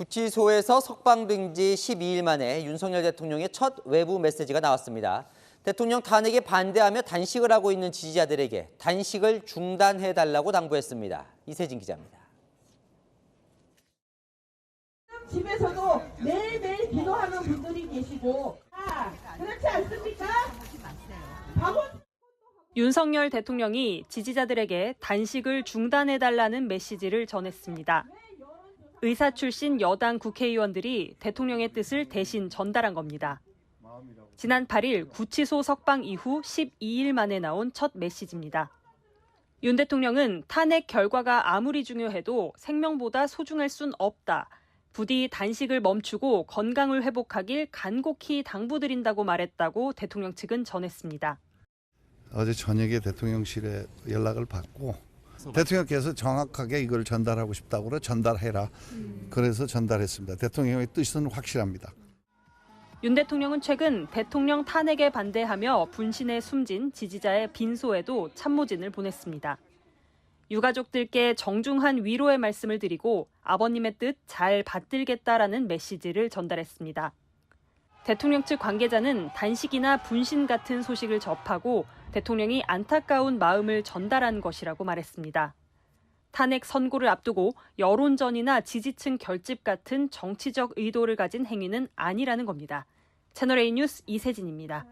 구치소에서 석방된 지 12일 만에 윤석열 대통령의 첫 외부 메시지가 나왔습니다. 대통령 탄핵에 반대하며 단식을 하고 있는 지지자들에게 단식을 중단해달라고 당부했습니다. 이세진 기자입니다. 집에서도 매일매일 기도하는 분들이 계시고 아, 그렇지 않습니까? 윤석열 대통령이 지지자들에게 단식을 중단해달라는 메시지를 전했습니다. 의사 출신 여당 국회의원들이 대통령의 뜻을 대신 전달한 겁니다. 지난 8일 구치소 석방 이후 12일 만에 나온 첫 메시지입니다. 윤 대통령은 탄핵 결과가 아무리 중요해도 생명보다 소중할 순 없다. 부디 단식을 멈추고 건강을 회복하길 간곡히 당부드린다고 말했다고 대통령 측은 전했습니다. 어제 저녁에 대통령실에 연락을 받고 대통령께서 정확하게 이걸 전달하고 싶다고 그래 전달해라. 그래서 전달했습니다. 대통령의 뜻은 확실합니다. 윤 대통령은 최근 대통령 탄핵에 반대하며 분신에 숨진 지지자의 빈소에도 참모진을 보냈습니다. 유가족들께 정중한 위로의 말씀을 드리고 아버님의 뜻 잘 받들겠다라는 메시지를 전달했습니다. 대통령 측 관계자는 단식이나 분신 같은 소식을 접하고 대통령이 안타까운 마음을 전달한 것이라고 말했습니다. 탄핵 선고를 앞두고 여론전이나 지지층 결집 같은 정치적 의도를 가진 행위는 아니라는 겁니다. 채널A 뉴스 이세진입니다.